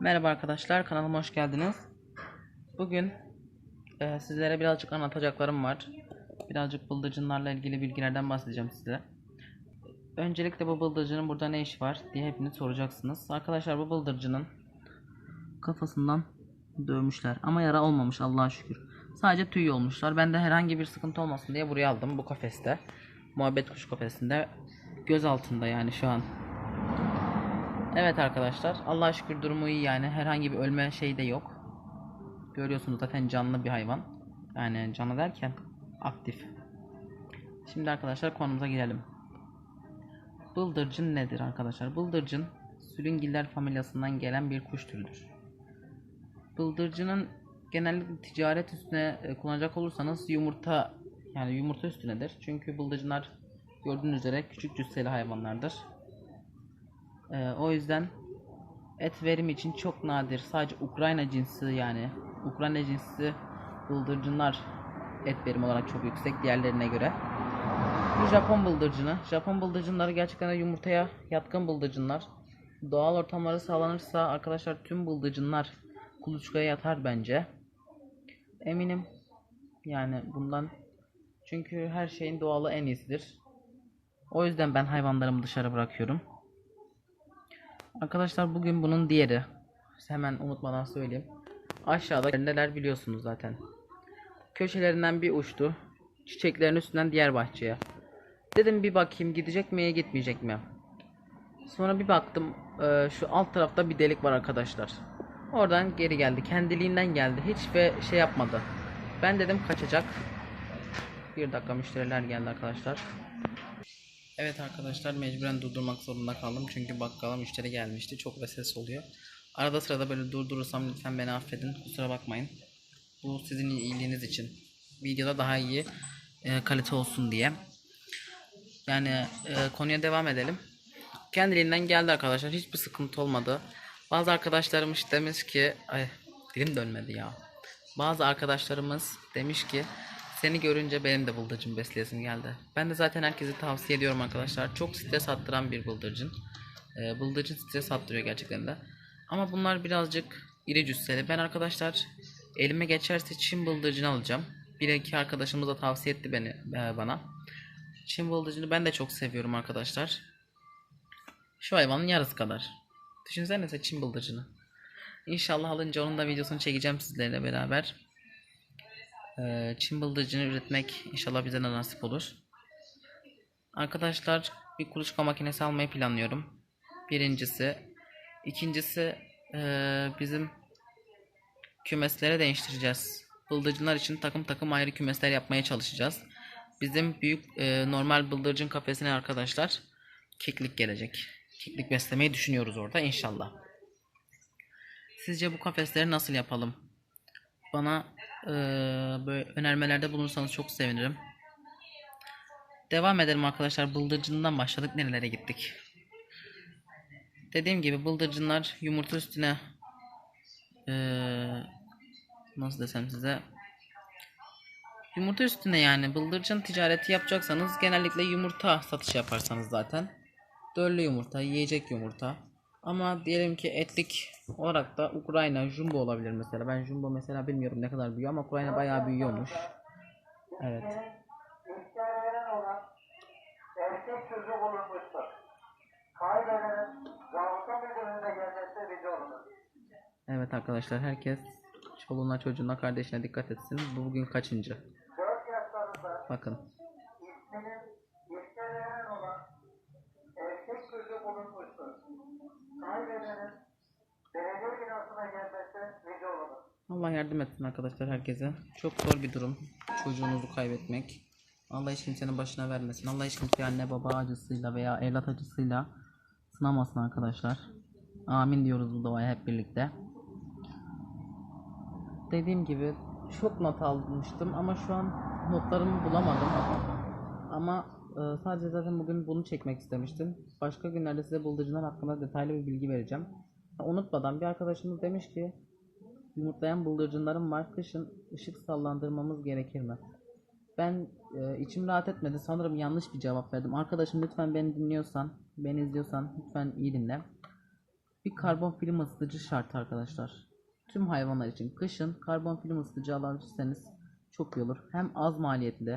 Merhaba arkadaşlar kanalıma hoş geldiniz. Bugün e, sizlere birazcık anlatacaklarım var. Birazcık bıldırcınlarla ilgili bilgilerden bahsedeceğim size. Öncelikle bu bıldırcının burada ne işi var diye hepiniz soracaksınız. Arkadaşlar bu bıldırcının kafasından dövmüşler ama yara olmamış Allah'a şükür. Sadece tüy olmuşlar. Ben de herhangi bir sıkıntı olmasın diye buraya aldım bu kafeste. Muhabbet kuş kafesinde. Göz altında yani şu an. Evet arkadaşlar Allah'a şükür durumu iyi yani herhangi bir ölme şey de yok. Görüyorsunuz zaten canlı bir hayvan. Yani canlı derken aktif. Şimdi arkadaşlar konumuza girelim. Bıldırcın nedir arkadaşlar? Bıldırcın sülüngiller familyasından gelen bir kuş türüdür. Bıldırcının genellikle ticaret üstüne e, kullanacak olursanız yumurta yani yumurta üstünedir. Çünkü bıldırcınlar gördüğünüz üzere küçük cüsseli hayvanlardır. Ee, o yüzden et verimi için çok nadir. Sadece Ukrayna cinsi yani Ukrayna cinsi bıldırcınlar et verimi olarak çok yüksek diğerlerine göre. Bu Japon bıldırcını. Japon bıldırcınları gerçekten yumurtaya yatkın bıldırcınlar. Doğal ortamları sağlanırsa arkadaşlar tüm bıldırcınlar kuluçkaya yatar bence. Eminim yani bundan çünkü her şeyin doğalı en iyisidir. O yüzden ben hayvanlarımı dışarı bırakıyorum. Arkadaşlar bugün bunun diğeri. Hemen unutmadan söyleyeyim. Aşağıda neler biliyorsunuz zaten. Köşelerinden bir uçtu. Çiçeklerin üstünden diğer bahçeye. Dedim bir bakayım gidecek mi gitmeyecek mi? Sonra bir baktım e, şu alt tarafta bir delik var arkadaşlar. Oradan geri geldi. Kendiliğinden geldi. Hiç ve şey yapmadı. Ben dedim kaçacak. Bir dakika müşteriler geldi arkadaşlar. Evet arkadaşlar mecburen durdurmak zorunda kaldım çünkü bakkala müşteri gelmişti çok da ses oluyor. Arada sırada böyle durdurursam lütfen beni affedin kusura bakmayın. Bu sizin iyiliğiniz için. Videoda daha iyi e, kalite olsun diye. Yani e, konuya devam edelim. Kendiliğinden geldi arkadaşlar hiçbir sıkıntı olmadı. Bazı arkadaşlarımız demiş ki ay dilim dönmedi ya. Bazı arkadaşlarımız demiş ki seni görünce benim de bıldırcın besleyesim geldi. Ben de zaten herkese tavsiye ediyorum arkadaşlar. Çok stres attıran bir bıldırcın. Ee, bıldırcın stres attırıyor gerçekten de. Ama bunlar birazcık iri cüsseli. Ben arkadaşlar elime geçerse Çin bıldırcını alacağım. Bir iki arkadaşımız da tavsiye etti beni e, bana. Çin bıldırcını ben de çok seviyorum arkadaşlar. Şu hayvanın yarısı kadar. Düşünsenize Çin bıldırcını. İnşallah alınca onun da videosunu çekeceğim sizlerle beraber. Ee, Çin bıldırcını üretmek inşallah bize de nasip olur. Arkadaşlar bir kuluçka makinesi almayı planlıyorum. Birincisi. ikincisi ee, bizim kümeslere değiştireceğiz. Bıldırcınlar için takım takım ayrı kümesler yapmaya çalışacağız. Bizim büyük ee, normal bıldırcın kafesine arkadaşlar keklik gelecek. Keklik beslemeyi düşünüyoruz orada inşallah. Sizce bu kafesleri nasıl yapalım? Bana eee, böyle önermelerde bulunursanız çok sevinirim. Devam edelim arkadaşlar. Bıldırcından başladık. Nerelere gittik? Dediğim gibi bıldırcınlar yumurta üstüne eee, nasıl desem size yumurta üstüne yani bıldırcın ticareti yapacaksanız genellikle yumurta satışı yaparsanız zaten döllü yumurta, yiyecek yumurta. Ama diyelim ki etlik olarak da Ukrayna jumbo olabilir mesela. Ben jumbo mesela bilmiyorum ne kadar büyüyor ama Ukrayna bayağı büyüyormuş. Evet. Evet arkadaşlar herkes çoluğuna çocuğuna kardeşine dikkat etsin. Bu bugün kaçıncı? 4 yaşlarında Bakın. Allah yardım etsin arkadaşlar herkese. Çok zor bir durum. Çocuğunuzu kaybetmek. Allah hiç kimsenin başına vermesin. Allah hiç kimseyi anne baba acısıyla veya evlat acısıyla sınamasın arkadaşlar. Amin diyoruz bu duaya hep birlikte. Dediğim gibi çok not almıştım ama şu an notlarımı bulamadım. Ama e, sadece zaten bugün bunu çekmek istemiştim. Başka günlerde size bıldırcınlar hakkında detaylı bir bilgi vereceğim. Unutmadan bir arkadaşımız demiş ki Yumurtlayan bıldırcınlarım var. Kışın ışık sallandırmamız gerekir mi? Ben e, içim rahat etmedi. Sanırım yanlış bir cevap verdim. Arkadaşım lütfen beni dinliyorsan, beni izliyorsan lütfen iyi dinle. bir karbon film ısıtıcı şart arkadaşlar. Tüm hayvanlar için kışın karbon film ısıtıcı alabilirseniz çok iyi olur. Hem az maliyetli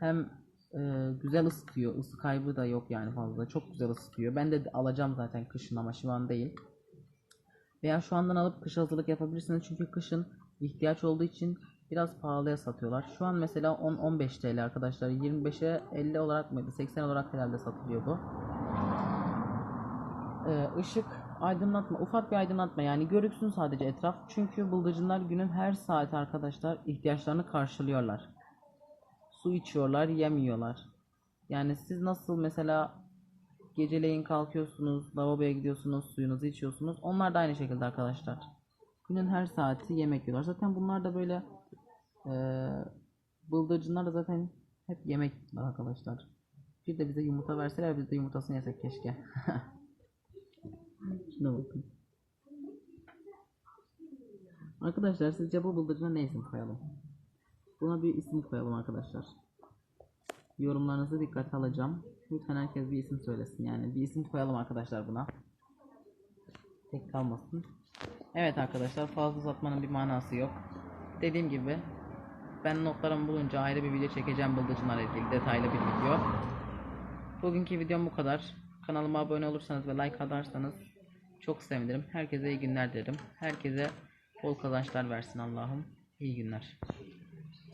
hem e, güzel ısıtıyor. Isı kaybı da yok yani fazla. Çok güzel ısıtıyor. Ben de alacağım zaten kışın ama şu an değil. Veya şu andan alıp kış hazırlık yapabilirsiniz. Çünkü kışın ihtiyaç olduğu için biraz pahalıya satıyorlar. Şu an mesela 10-15 TL arkadaşlar. 25'e 50 olarak mıydı? 80 olarak herhalde satılıyor bu. Ee, ışık aydınlatma ufak bir aydınlatma yani görüksün sadece etraf çünkü bıldırcınlar günün her saati arkadaşlar ihtiyaçlarını karşılıyorlar su içiyorlar yemiyorlar. Yani siz nasıl mesela geceleyin kalkıyorsunuz lavaboya gidiyorsunuz suyunuzu içiyorsunuz? Onlar da aynı şekilde arkadaşlar. Günün her saati yemek yiyorlar. Zaten bunlar da böyle eee bıldırcınlar da zaten hep yemek yiyorlar arkadaşlar. Bir de bize yumurta verseler biz de yumurtasını yesek keşke. Şuna bakın. Arkadaşlar sizce bu bıldırcına ne isim koyalım? Buna bir isim koyalım arkadaşlar. Yorumlarınızı dikkate alacağım. Lütfen herkes bir isim söylesin yani. Bir isim koyalım arkadaşlar buna. Tek kalmasın. Evet arkadaşlar fazla uzatmanın bir manası yok. Dediğim gibi ben notlarımı bulunca ayrı bir video çekeceğim bıldırcınlarla ilgili detaylı bir video. Bugünkü videom bu kadar. Kanalıma abone olursanız ve like atarsanız çok sevinirim. Herkese iyi günler derim. Herkese bol kazançlar versin Allah'ım. İyi günler.